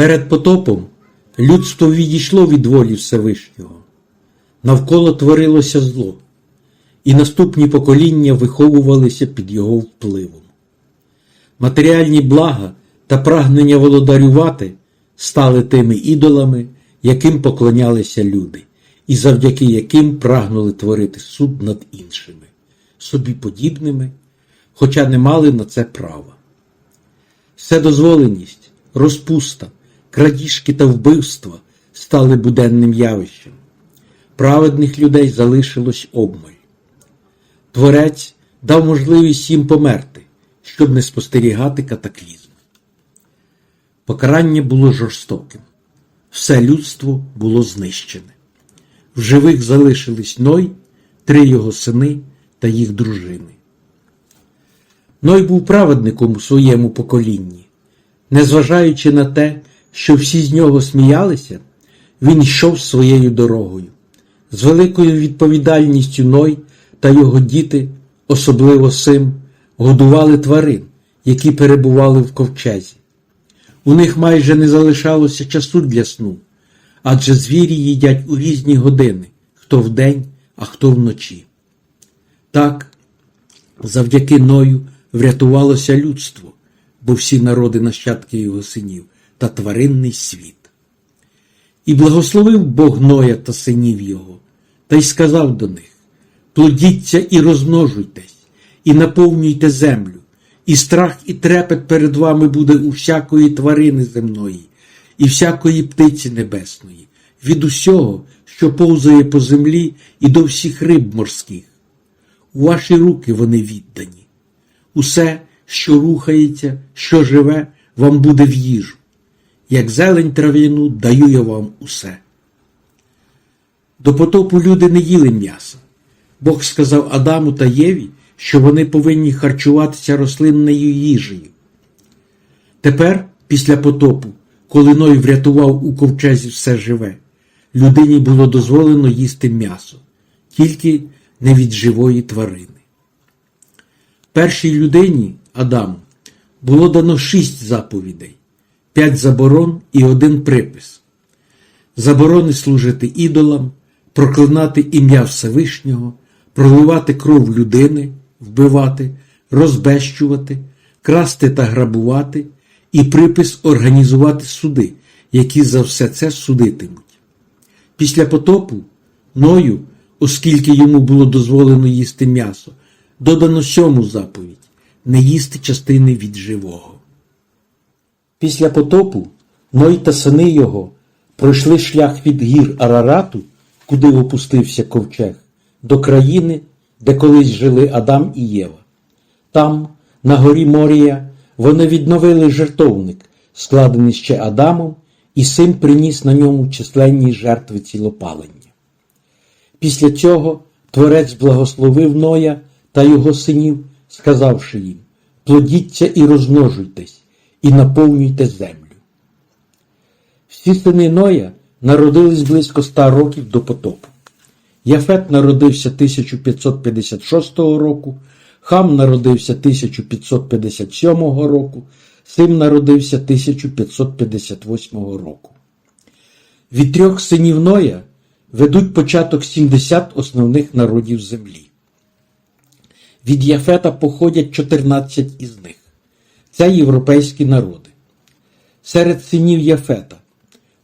Перед потопом людство відійшло від волі Всевишнього, навколо творилося зло, і наступні покоління виховувалися під його впливом. Матеріальні блага та прагнення володарювати стали тими ідолами, яким поклонялися люди, і завдяки яким прагнули творити суд над іншими, собі подібними, хоча не мали на це права. Вседозволеність, розпуста, крадіжки та вбивства стали буденним явищем. Праведних людей залишилось обмаль. Творець дав можливість їм померти, щоб не спостерігати катаклізм. Покарання було жорстоким. Все людство було знищене. В живих залишились Ной, три його сини та їх дружини. Ной був праведником у своєму поколінні. Незважаючи на те, що всі з нього сміялися, він йшов своєю дорогою. З великою відповідальністю Ной та його діти, особливо сим, годували тварин, які перебували в ковчезі. У них майже не залишалося часу для сну, адже звірі їдять у різні години, хто вдень, а хто вночі. Так, завдяки Ною врятувалося людство, бо всі народи нащадки його синів та тваринний світ. І благословив Бог Ноя та синів його, та й сказав до них: плодіться і розмножуйтесь, і наповнюйте землю, і страх і трепет перед вами буде у всякої тварини земної, і всякої птиці небесної, від усього, що повзає по землі, і до всіх риб морських. У ваші руки вони віддані. Усе, що рухається, що живе, вам буде в їжу. Як зелень трав'яну даю я вам усе. До потопу люди не їли м'яса. Бог сказав Адаму та Єві, що вони повинні харчуватися рослинною їжею. Тепер, після потопу, коли Ной врятував у ковчезі все живе, людині було дозволено їсти м'ясо, тільки не від живої тварини. Першій людині, Адаму, було дано шість заповідей, п'ять заборон і один припис. Заборони служити ідолам, проклинати ім'я Всевишнього, проливати кров людини, вбивати, розбещувати, красти та грабувати, і припис організувати суди, які за все це судитимуть. Після потопу Ною, оскільки йому було дозволено їсти м'ясо, додано сьому заповідь не їсти частини від живого. Після потопу Ной та сини його пройшли шлях від гір Арарату, куди опустився ковчег, до країни, де колись жили Адам і Єва. Там, на горі Морія, вони відновили жертовник, складений ще Адамом, і син приніс на ньому численні жертви цілопалення. Після цього Творець благословив Ноя та його синів, сказавши їм: плодіться і розмножуйтесь, і наповнюйте землю. Всі сини Ноя народились близько ста років до потопу. Яфет народився 1556 року, Хам народився 1557 року, Сим народився 1558 року. Від трьох синів Ноя ведуть початок 70 основних народів землі. Від Яфета походять 14 із них. Це європейські народи. Серед синів Яфета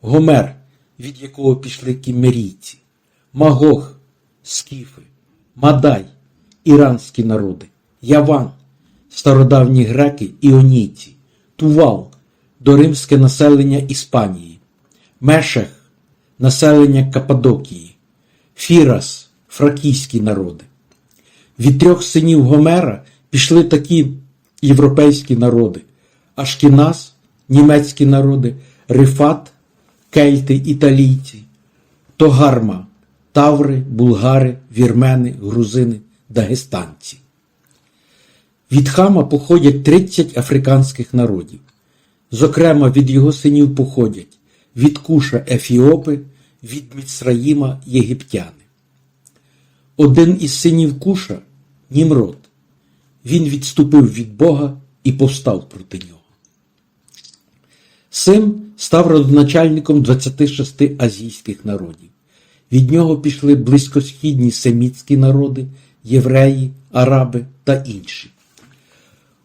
Гомер, від якого пішли кімерійці, Магог, Скіфи, Мадай, іранські народи, Яван, стародавні греки іонійці, Тувал, доримське населення Іспанії, Мешех, населення Каппадокії, Фірас, фракійські народи. Від трьох синів Гомера пішли такі європейські народи: Ашкінас, німецькі народи, Рифат, кельти, італійці, Тогарма, Таври, булгари, вірмени, грузини, дагестанці. Від хама походять 30 африканських народів. Зокрема, від його синів походять від Куша Ефіопи, від Міцраїма єгиптяни. Один із синів Куша Німрод. Він відступив від Бога і повстав проти нього. Сим став родоначальником 26 азійських народів. Від нього пішли близькосхідні семітські народи, євреї, араби та інші.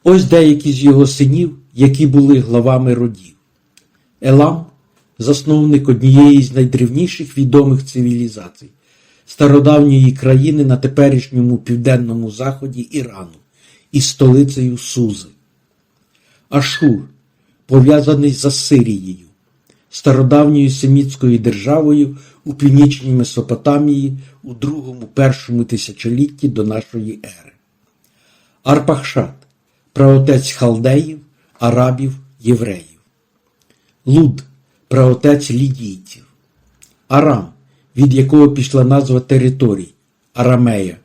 Ось деякі з його синів, які були главами родів. Елам засновник однієї з найдревніших відомих цивілізацій стародавньої країни на теперішньому південному заході Ірану із столицею Сузи. Ашур, пов'язаний з Ассирією, стародавньою семітською державою у північній Месопотамії у другому першому тисячолітті до нашої ери. Арпахшад, праотець халдеїв, арабів, євреїв. Луд, праотець лідійців. Арам, від якого пішла назва територій Арамея,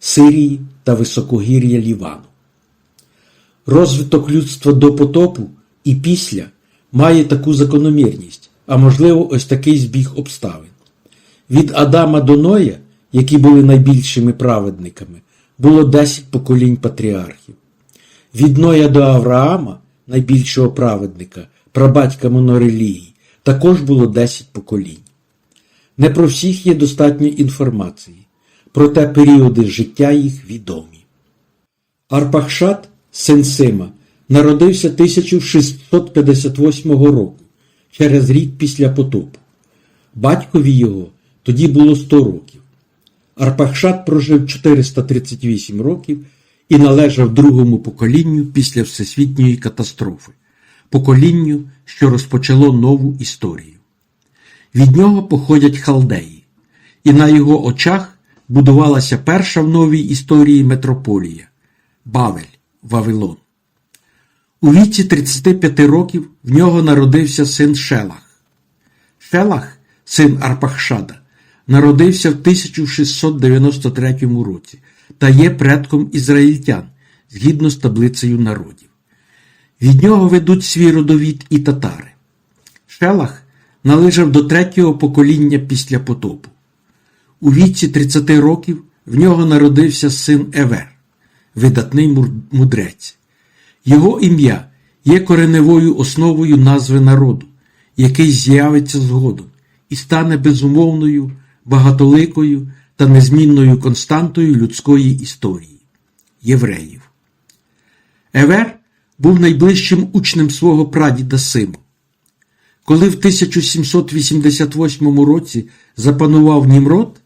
Сирії та високогір'я Лівану. Розвиток людства до потопу і після має таку закономірність, а можливо, ось такий збіг обставин. Від Адама до Ноя, які були найбільшими праведниками, було 10 поколінь патріархів. Від Ноя до Авраама, найбільшого праведника, прабатька монорелігії, також було 10 поколінь. Не про всіх є достатньо інформації, проте періоди життя їх відомі. Арпахшад, син Сима, народився 1658 року, через рік після потопу. Батькові його тоді було 100 років. Арпахшад прожив 438 років і належав другому поколінню після Всесвітньої катастрофи, поколінню, що розпочало нову історію. Від нього походять халдеї, і на його очах будувалася перша в новій історії метрополія Бавель, Вавилон. У віці 35 років в нього народився син Шелах. Шелах, син Арпахшада, народився в 1693 році та є предком ізраїльтян згідно з таблицею народів. Від нього ведуть свій родовід і татари. Шелах належав до третього покоління після потопу. У віці 30 років в нього народився син Евер, видатний мудрець. Його ім'я є кореневою основою назви народу, який з'явиться згодом і стане безумовною, багатоликою та незмінною константою людської історії євреїв. Евер був найближчим учнем свого прадіда Симу. Коли в 1788 році запанував Німрод,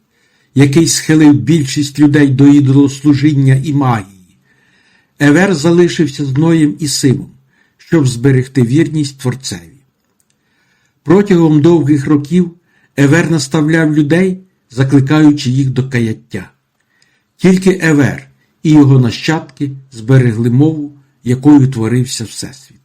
який схилив більшість людей до ідолослужіння і магії, Евер залишився з Ноєм і Симом, щоб зберегти вірність Творцеві. Протягом довгих років Евер наставляв людей, закликаючи їх до каяття. Тільки Евер і його нащадки зберегли мову, якою творився Всесвіт.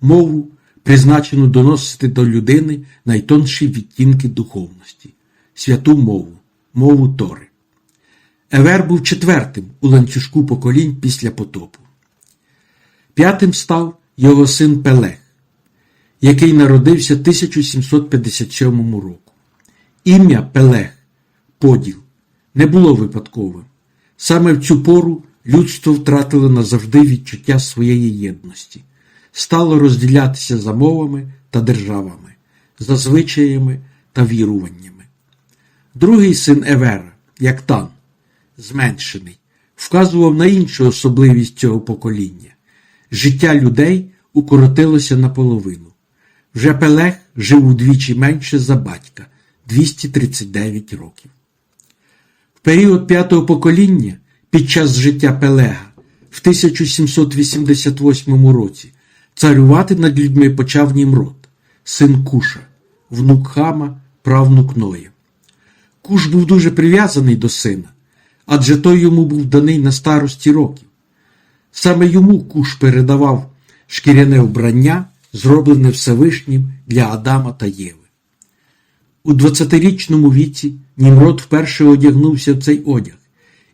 Мову, призначену доносити до людини найтонші відтінки духовності, святу мову, мову Тори. Евер був четвертим у ланцюжку поколінь після потопу. П'ятим став його син Пелех, який народився 1757 року. Ім'я Пелех, поділ, не було випадковим. Саме в цю пору людство втратило назавжди відчуття своєї єдності, стало розділятися за мовами та державами, за звичаями та віруваннями. Другий син Евера, Яктан, зменшений, вказував на іншу особливість цього покоління. Життя людей укоротилося наполовину. Вже Пелех жив удвічі менше за батька 239 років. В період п'ятого покоління під час життя Пелега в 1788 році царювати над людьми почав Німрод, син Куша, внук Хама, правнук Ноя. Куш був дуже прив'язаний до сина, адже той йому був даний на старості років. Саме йому Куш передавав шкіряне вбрання, зроблене Всевишнім для Адама та Єви. У 20-річному віці Німрод вперше одягнувся в цей одяг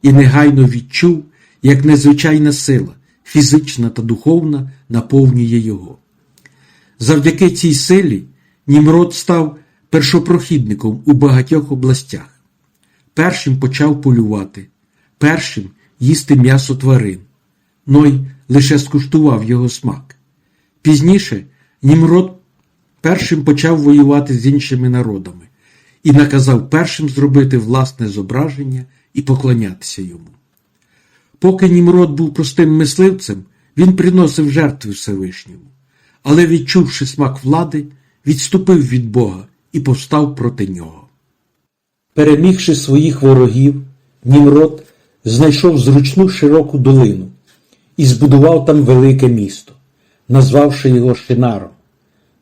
і негайно відчув, як незвичайна сила, фізична та духовна, наповнює його. Завдяки цій силі Німрод став першопрохідником у багатьох областях. Першим почав полювати, першим їсти м'ясо тварин. Ной лише скуштував його смак. Пізніше Німрод першим почав воювати з іншими народами і наказав першим зробити власне зображення і поклонятися йому. Поки Німрод був простим мисливцем, він приносив жертви Всевишньому, але, відчувши смак влади, відступив від Бога і повстав проти нього. Перемігши своїх ворогів, Німрод знайшов зручну широку долину і збудував там велике місто, назвавши його Шинаром,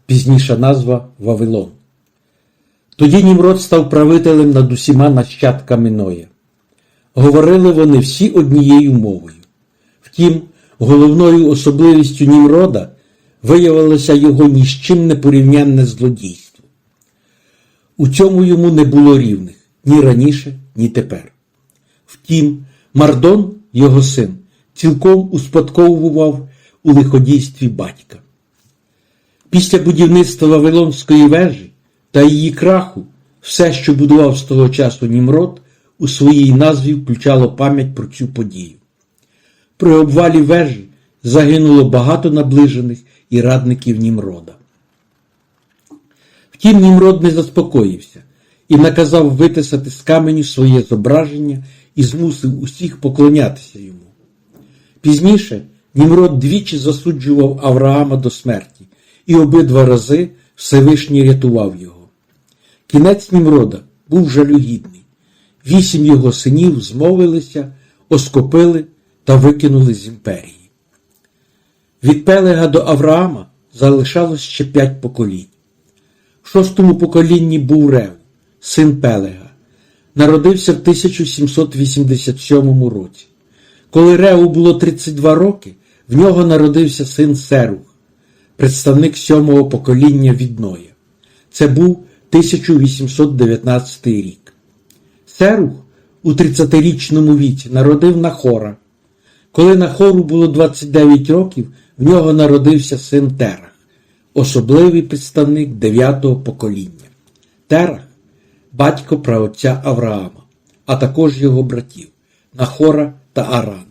пізніша назва Вавилон. Тоді Німрод став правителем над усіма нащадками Ноя. Говорили вони всі однією мовою. Втім, головною особливістю Німрода виявилося його ні з чим не порівнянне злодійство. У цьому йому не було рівних ні раніше, ні тепер. Втім, Мардон, його син, цілком успадковував у лиходійстві батька. Після будівництва Вавилонської вежі та її краху все, що будував з того часу Німрод, у своїй назві включало пам'ять про цю подію. При обвалі вежі загинуло багато наближених і радників Німрода. Втім, Німрод не заспокоївся і наказав витисати з каменю своє зображення і змусив усіх поклонятися йому. Пізніше Німрод двічі засуджував Авраама до смерті, і обидва рази Всевишній рятував його. Кінець Німрода був жалюгідний. Вісім його синів змовилися, оскопили та викинули з імперії. Від Пелега до Авраама залишалось ще п'ять поколінь. В шостому поколінні був Рев, син Пелега. Народився в 1787 році. Коли Реву було 32 роки, в нього народився син Серух, представник сьомого покоління від Ноя. Це був 1819 рік. Серух у 30-річному віці народив Нахора. Коли Нахору було 29 років, в нього народився син Терах, особливий представник дев'ятого покоління. Терах батько праотця Авраама, а також його братів Нахора та Арана.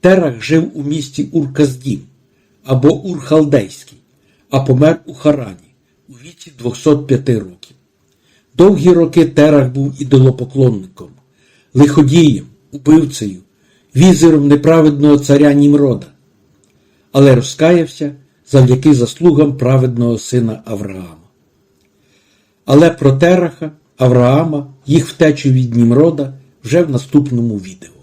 Терах жив у місті Урказдім або Урхалдейський, а помер у Харані у віці 205 років. Довгі роки Терах був ідолопоклонником, лиходієм, убивцею, візером неправедного царя Німрода, але розкаявся завдяки заслугам праведного сина Авраама. Але про Тераха, Авраама, їх втечу від Німрода вже в наступному відео.